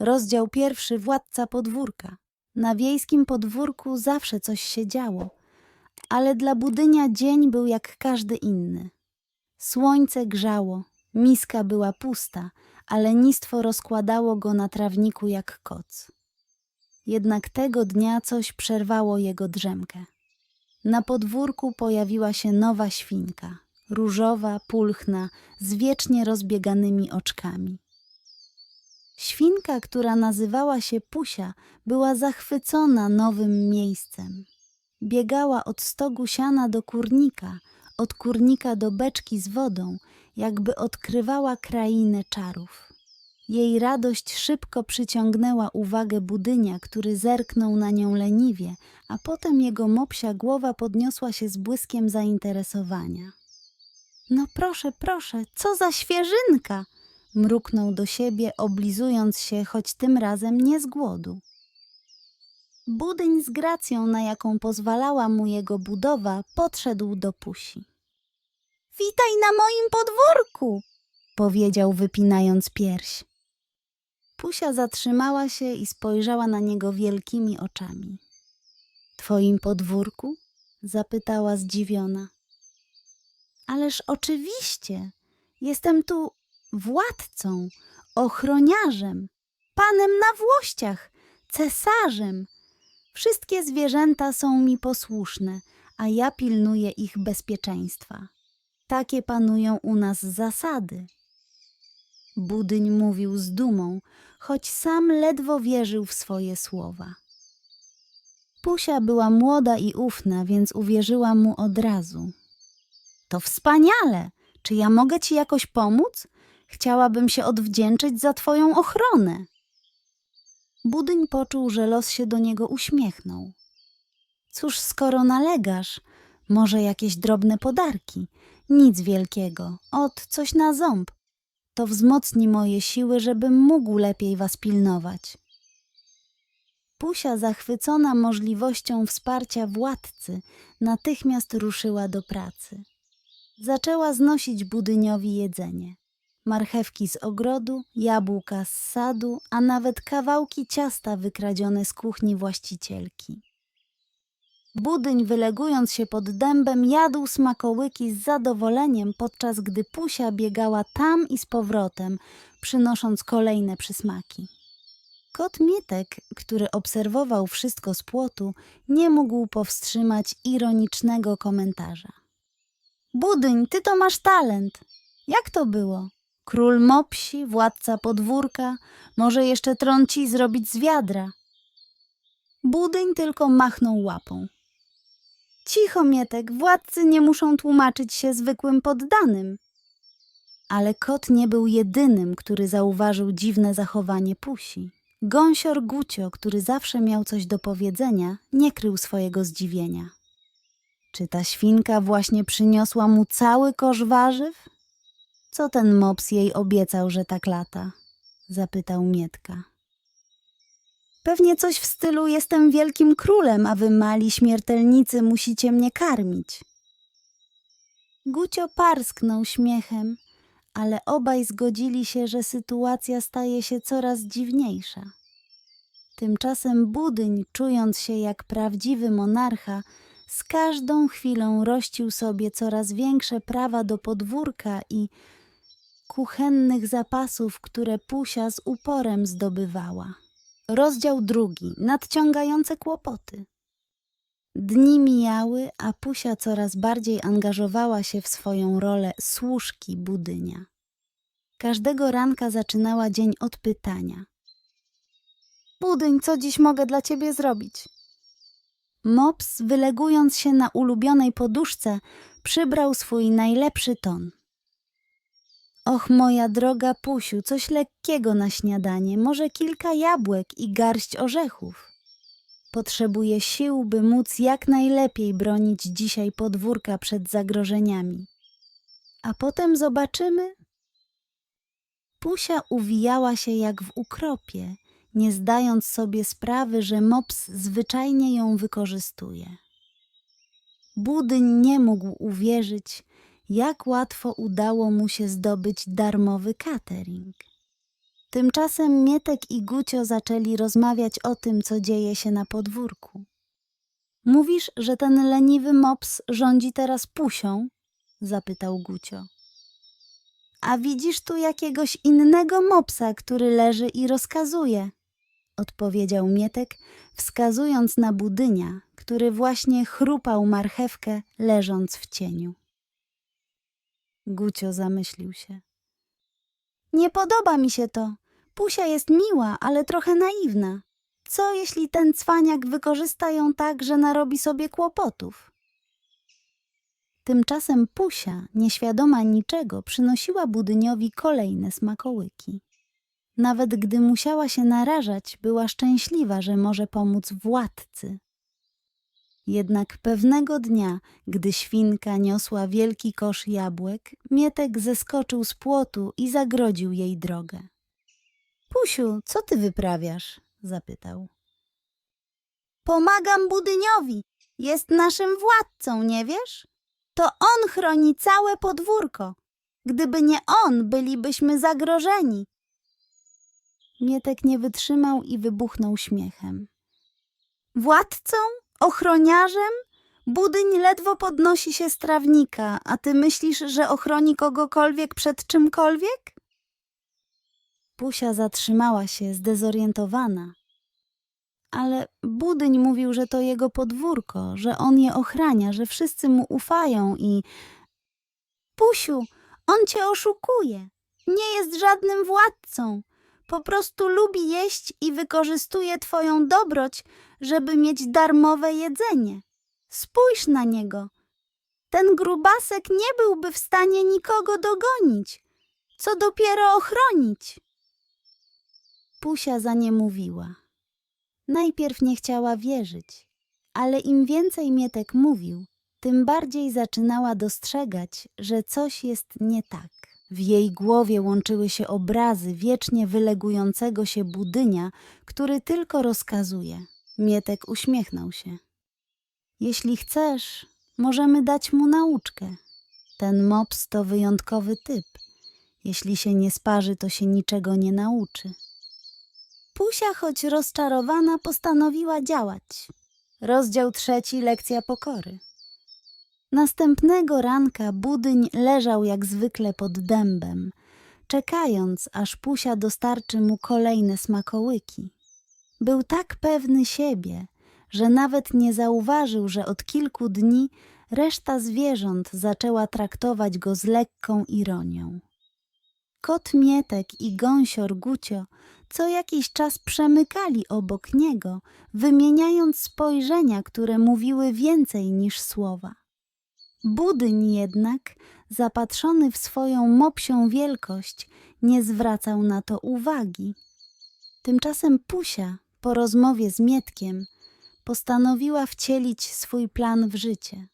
Rozdział pierwszy Władca podwórka. Na wiejskim podwórku zawsze coś się działo, ale dla budynia dzień był jak każdy inny. Słońce grzało, miska była pusta, a lenistwo rozkładało go na trawniku jak koc. Jednak tego dnia coś przerwało jego drzemkę. Na podwórku pojawiła się nowa świnka, różowa, pulchna, z wiecznie rozbieganymi oczkami. Świnka, która nazywała się Pusia, była zachwycona nowym miejscem. Biegała od stogu siana do kurnika, od kurnika do beczki z wodą, jakby odkrywała krainę czarów. Jej radość szybko przyciągnęła uwagę budynia, który zerknął na nią leniwie, a potem jego mopsia głowa podniosła się z błyskiem zainteresowania. No proszę, proszę, co za świeżynka! Mruknął do siebie, oblizując się, choć tym razem nie z głodu. Budyń z gracją, na jaką pozwalała mu jego budowa, podszedł do Pusi. Witaj na moim podwórku, powiedział wypinając pierś. Pusia zatrzymała się i spojrzała na niego wielkimi oczami. Twoim podwórku? zapytała zdziwiona. Ależ oczywiście, jestem tu władcą, ochroniarzem, panem na włościach, cesarzem. Wszystkie zwierzęta są mi posłuszne, a ja pilnuję ich bezpieczeństwa. Takie panują u nas zasady. Budyń mówił z dumą, choć sam ledwo wierzył w swoje słowa. Pusia była młoda i ufna, więc uwierzyła mu od razu. To wspaniale! Czy ja mogę ci jakoś pomóc? Chciałabym się odwdzięczyć za twoją ochronę. Budyń poczuł, że los się do niego uśmiechnął. Cóż, skoro nalegasz, może jakieś drobne podarki. Nic wielkiego, od coś na ząb. To wzmocni moje siły, żebym mógł lepiej was pilnować. Pusia, zachwycona możliwością wsparcia władcy, natychmiast ruszyła do pracy. Zaczęła znosić budyniowi jedzenie. Marchewki z ogrodu, jabłka z sadu, a nawet kawałki ciasta wykradzione z kuchni właścicielki. Budyń, wylegując się pod dębem, jadł smakołyki z zadowoleniem, podczas gdy Pusia biegała tam i z powrotem, przynosząc kolejne przysmaki. Kot Mietek, który obserwował wszystko z płotu, nie mógł powstrzymać ironicznego komentarza. Budyń, ty to masz talent. Jak to było? Król mopsi, władca podwórka, może jeszcze trąci zrobić z wiadra. Budyń tylko machnął łapą. Cicho, Mietek, władcy nie muszą tłumaczyć się zwykłym poddanym. Ale kot nie był jedynym, który zauważył dziwne zachowanie Pusi. Gąsior Gucio, który zawsze miał coś do powiedzenia, nie krył swojego zdziwienia. Czy ta świnka właśnie przyniosła mu cały kosz warzyw? Co ten mops jej obiecał, że tak lata? Zapytał Mietka. Pewnie coś w stylu jestem wielkim królem, a wy mali śmiertelnicy musicie mnie karmić. Gucio parsknął śmiechem, ale obaj zgodzili się, że sytuacja staje się coraz dziwniejsza. Tymczasem Budyń, czując się jak prawdziwy monarcha, z każdą chwilą rościł sobie coraz większe prawa do podwórka i kuchennych zapasów, które Pusia z uporem zdobywała. Rozdział drugi. Nadciągające kłopoty. Dni mijały, a Pusia coraz bardziej angażowała się w swoją rolę służki budynia. Każdego ranka zaczynała dzień od pytania. Budyń, co dziś mogę dla ciebie zrobić? Mops, wylegując się na ulubionej poduszce, przybrał swój najlepszy ton. Och, moja droga Pusiu, coś lekkiego na śniadanie, może kilka jabłek i garść orzechów. Potrzebuję sił, by móc jak najlepiej bronić dzisiaj podwórka przed zagrożeniami. A potem zobaczymy. Pusia uwijała się jak w ukropie, nie zdając sobie sprawy, że mops zwyczajnie ją wykorzystuje. Budyń nie mógł uwierzyć, jak łatwo udało mu się zdobyć darmowy catering. Tymczasem Mietek i Gucio zaczęli rozmawiać o tym, co dzieje się na podwórku. Mówisz, że ten leniwy mops rządzi teraz pusią? zapytał Gucio. A widzisz tu jakiegoś innego mopsa, który leży i rozkazuje? odpowiedział Mietek, wskazując na budynia, który właśnie chrupał marchewkę, leżąc w cieniu. Gucio zamyślił się. Nie podoba mi się to. Pusia jest miła, ale trochę naiwna. Co jeśli ten cwaniak wykorzysta ją tak, że narobi sobie kłopotów? Tymczasem Pusia, nieświadoma niczego, przynosiła budyniowi kolejne smakołyki. Nawet gdy musiała się narażać, była szczęśliwa, że może pomóc władcy. Jednak pewnego dnia, gdy świnka niosła wielki kosz jabłek, Mietek zeskoczył z płotu i zagrodził jej drogę. Pusiu, co ty wyprawiasz? zapytał. Pomagam budyniowi. Jest naszym władcą, nie wiesz? To on chroni całe podwórko. Gdyby nie on, bylibyśmy zagrożeni. Mietek nie wytrzymał i wybuchnął śmiechem. Władcą? Ochroniarzem? Budyń ledwo podnosi się z trawnika, a ty myślisz, że ochroni kogokolwiek przed czymkolwiek? Pusia zatrzymała się, zdezorientowana. Ale Budyń mówił, że to jego podwórko, że on je ochrania, że wszyscy mu ufają i... Pusiu, on cię oszukuje. Nie jest żadnym władcą. Po prostu lubi jeść i wykorzystuje twoją dobroć, żeby mieć darmowe jedzenie. Spójrz na niego. Ten grubasek nie byłby w stanie nikogo dogonić. Co dopiero ochronić? Pusia za nie mówiła. Najpierw nie chciała wierzyć, ale im więcej Mietek mówił, tym bardziej zaczynała dostrzegać, że coś jest nie tak. W jej głowie łączyły się obrazy wiecznie wylegującego się budynia, który tylko rozkazuje. Mietek uśmiechnął się. Jeśli chcesz, możemy dać mu nauczkę. Ten mops to wyjątkowy typ. Jeśli się nie sparzy, to się niczego nie nauczy. Pusia, choć rozczarowana, postanowiła działać. Rozdział trzeci, lekcja pokory. Następnego ranka budyń leżał jak zwykle pod dębem, czekając, aż Pusia dostarczy mu kolejne smakołyki. Był tak pewny siebie, że nawet nie zauważył, że od kilku dni reszta zwierząt zaczęła traktować go z lekką ironią. Kot Mietek i gąsior Gucio co jakiś czas przemykali obok niego, wymieniając spojrzenia, które mówiły więcej niż słowa. Budyń jednak, zapatrzony w swoją mopsią wielkość, nie zwracał na to uwagi. Tymczasem Pusia, po rozmowie z Mietkiem, postanowiła wcielić swój plan w życie.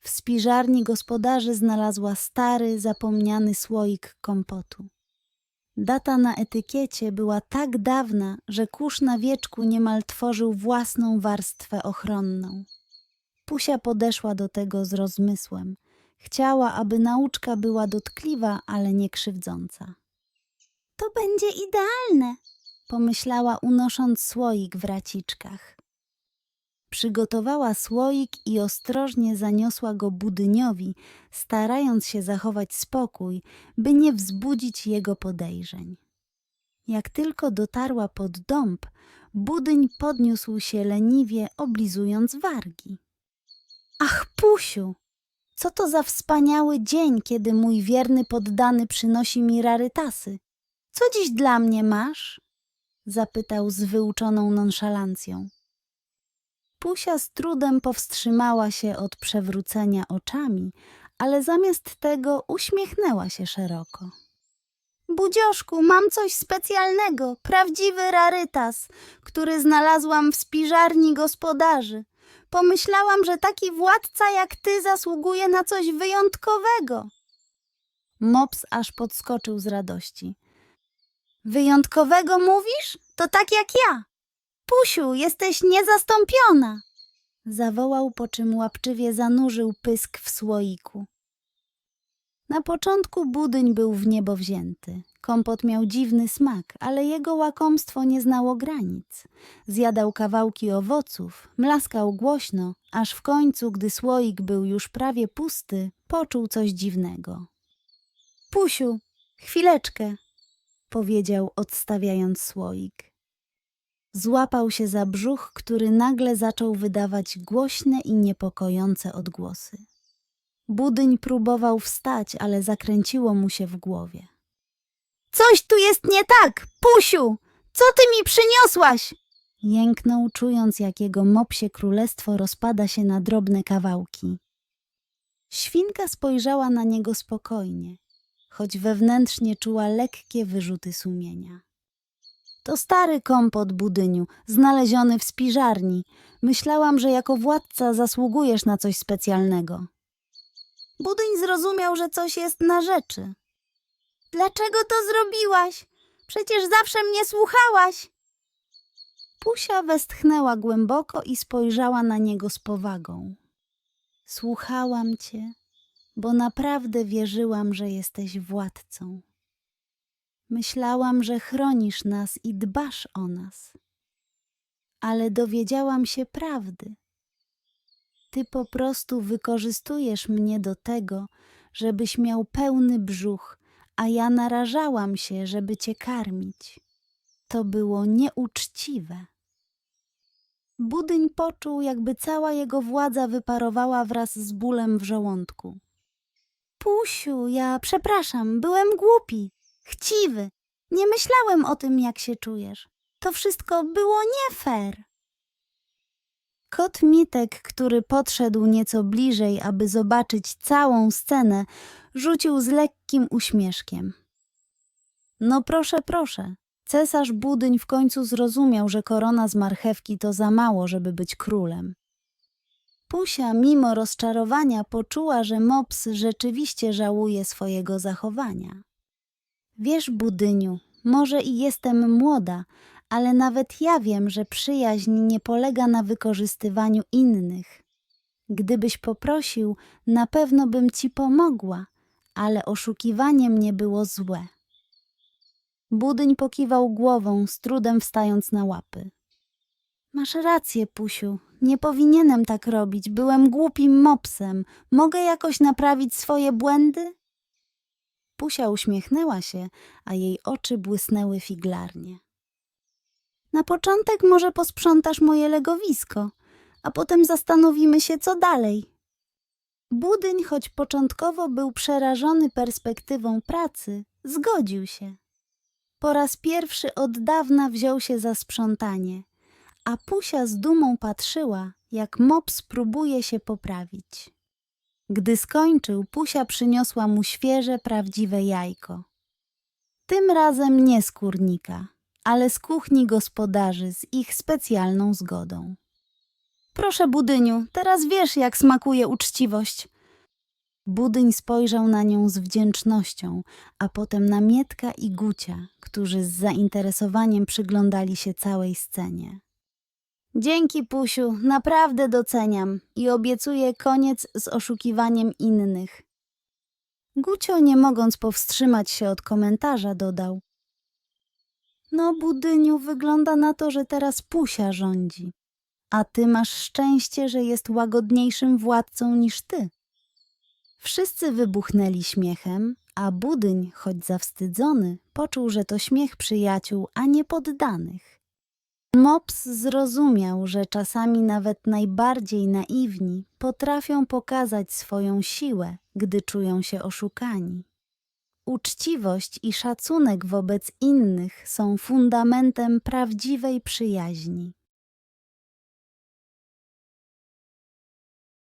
W spiżarni gospodarzy znalazła stary, zapomniany słoik kompotu. Data na etykiecie była tak dawna, że kurz na wieczku niemal tworzył własną warstwę ochronną. Pusia podeszła do tego z rozmysłem. Chciała, aby nauczka była dotkliwa, ale nie krzywdząca. To będzie idealne, pomyślała, unosząc słoik w raciczkach. Przygotowała słoik i ostrożnie zaniosła go budyniowi, starając się zachować spokój, by nie wzbudzić jego podejrzeń. Jak tylko dotarła pod dąb, budyń podniósł się leniwie, oblizując wargi. Ach, Pusiu! Co to za wspaniały dzień, kiedy mój wierny poddany przynosi mi rarytasy. Co dziś dla mnie masz? zapytał z wyuczoną nonszalancją. Pusia z trudem powstrzymała się od przewrócenia oczami, ale zamiast tego uśmiechnęła się szeroko. Budzioszku, mam coś specjalnego, prawdziwy rarytas, który znalazłam w spiżarni gospodarzy. Pomyślałam, że taki władca jak ty zasługuje na coś wyjątkowego. Mops aż podskoczył z radości. Wyjątkowego mówisz? To tak jak ja. Pusiu, jesteś niezastąpiona! Zawołał, po czym łapczywie zanurzył pysk w słoiku. Na początku budyń był w niebo wzięty. Kompot miał dziwny smak, ale jego łakomstwo nie znało granic. Zjadał kawałki owoców, mlaskał głośno, aż w końcu, gdy słoik był już prawie pusty, poczuł coś dziwnego. Pusiu, chwileczkę, powiedział, odstawiając słoik. Złapał się za brzuch, który nagle zaczął wydawać głośne i niepokojące odgłosy. Budyń próbował wstać, ale zakręciło mu się w głowie. Coś tu jest nie tak! Pusiu! Co ty mi przyniosłaś? Jęknął, czując, jak jego mopsie królestwo rozpada się na drobne kawałki. Świnka spojrzała na niego spokojnie, choć wewnętrznie czuła lekkie wyrzuty sumienia. To stary kompot, Budyniu, znaleziony w spiżarni. Myślałam, że jako władca zasługujesz na coś specjalnego. Budyń zrozumiał, że coś jest na rzeczy. Dlaczego to zrobiłaś? Przecież zawsze mnie słuchałaś. Pusia westchnęła głęboko i spojrzała na niego z powagą. Słuchałam cię, bo naprawdę wierzyłam, że jesteś władcą. Myślałam, że chronisz nas i dbasz o nas. Ale dowiedziałam się prawdy. Ty po prostu wykorzystujesz mnie do tego, żebyś miał pełny brzuch, a ja narażałam się, żeby cię karmić. To było nieuczciwe. Budyń poczuł, jakby cała jego władza wyparowała wraz z bólem w żołądku. Pusiu, ja przepraszam, byłem głupi, chciwy. Nie myślałem o tym, jak się czujesz. To wszystko było nie fair. Kot Mitek, który podszedł nieco bliżej, aby zobaczyć całą scenę, rzucił z lekkim uśmieszkiem. No proszę, proszę. Cesarz Budyń w końcu zrozumiał, że korona z marchewki to za mało, żeby być królem. Pusia, mimo rozczarowania, poczuła, że Mops rzeczywiście żałuje swojego zachowania. Wiesz, Budyniu, może i jestem młoda, ale nawet ja wiem, że przyjaźń nie polega na wykorzystywaniu innych. Gdybyś poprosił, na pewno bym ci pomogła, ale oszukiwanie mnie było złe. Budyń pokiwał głową, z trudem wstając na łapy. Masz rację, Pusiu. Nie powinienem tak robić. Byłem głupim mopsem. Mogę jakoś naprawić swoje błędy? Pusia uśmiechnęła się, a jej oczy błysnęły figlarnie. Na początek może posprzątasz moje legowisko, a potem zastanowimy się, co dalej. Budyń, choć początkowo był przerażony perspektywą pracy, zgodził się. Po raz pierwszy od dawna wziął się za sprzątanie, a Pusia z dumą patrzyła, jak mops próbuje się poprawić. Gdy skończył, Pusia przyniosła mu świeże, prawdziwe jajko. Tym razem nie z kurnika, ale z kuchni gospodarzy z ich specjalną zgodą. Proszę, Budyniu, teraz wiesz, jak smakuje uczciwość. Budyń spojrzał na nią z wdzięcznością, a potem na Mietka i Gucia, którzy z zainteresowaniem przyglądali się całej scenie. Dzięki, Pusiu, naprawdę doceniam i obiecuję koniec z oszukiwaniem innych. Gucio, nie mogąc powstrzymać się od komentarza, dodał. No, Budyniu, wygląda na to, że teraz Pusia rządzi. A ty masz szczęście, że jest łagodniejszym władcą niż ty. Wszyscy wybuchnęli śmiechem, a Budyń, choć zawstydzony, poczuł, że to śmiech przyjaciół, a nie poddanych. Mops zrozumiał, że czasami nawet najbardziej naiwni potrafią pokazać swoją siłę, gdy czują się oszukani. Uczciwość i szacunek wobec innych są fundamentem prawdziwej przyjaźni.